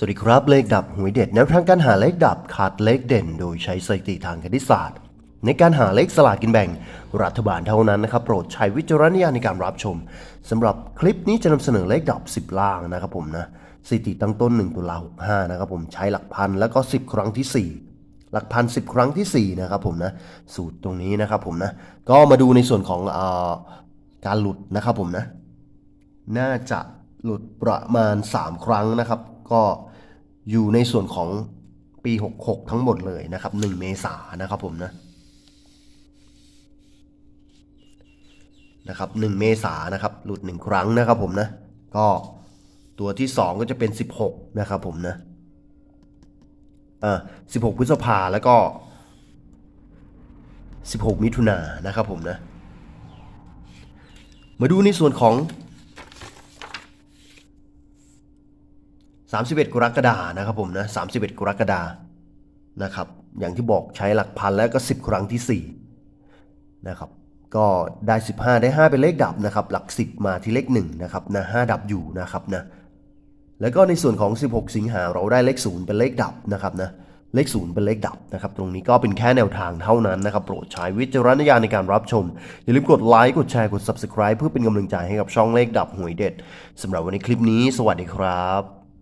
สวัสดีครับ เลขดับหวยเด็ดแนวทางการหาเลขดับขาดเลขเด่น โดยใช้สถิติทางคณิตศาสตร์ ในการหาเลขสลากกินแบ่ง รัฐบาลเท่านั้นนะครับ โปรดใช้วิจารณญาณในการรับชมสำหรับคลิปนี้จะนำเสนอเลขดับ 10 ล่างนะครับผมนะสถิติตั้งต้น 1 ตุลา65นะครับผมใช้หลักพันแล้วก็ 10 ครั้งที่ 4หลักพัน10ครั้งทีสี่ 4 นะครับผมนะ สูตรตรงนี้นะครับผมนะ ก็มาดูในส่วนของออการหลุดนะครับผมนะ น่าจะหลุดประมาณ 3 ครั้งนะครับ ก็ อยู่ในส่วนของปี 66 ทั้งหมดเลยนะครับ 1 เมษานะครับผมนะนะครับ1เมษานนะครับ หลุด 1 ครั้งนะครับผมนะ ก็ตัวที่ 2 ก็จะเป็น 16 นะครับผมนะอ่า16 พฤษภาแล้วก็ 16 มิถุนายนนะครับผมนะ มาดูในส่วนของ 31 กรกฎานะครับผมนะ31 กรกฎานะครับ อย่างที่บอกใช้หลักพันแล้วก็ 10 ครั้งที่4นะครับ ก็ได้ 15 ได้ 5 เป็นเลขดับนะครับ หลัก 10 มาที่เลข1นะครับนะ5ดับอยู่นะครับนะ แล้วก็ในส่วนของ 16 สิงหาเราได้เลข 0 เป็นเลขดับนะครับนะ เลข 0 เป็นเลขดับนะครับ ตรงนี้ก็เป็นแค่แนวทางเท่านั้นนะครับ โปรดใช้วิจารณญาณในการรับชม อย่าลืมกดไลค์ กดแชร์ กด Subscribe เพื่อเป็นกำลังใจให้กับช่องเลขดับหวยเด็ดสำหรับวันนี้คลิปนี้ สวัสดีครับ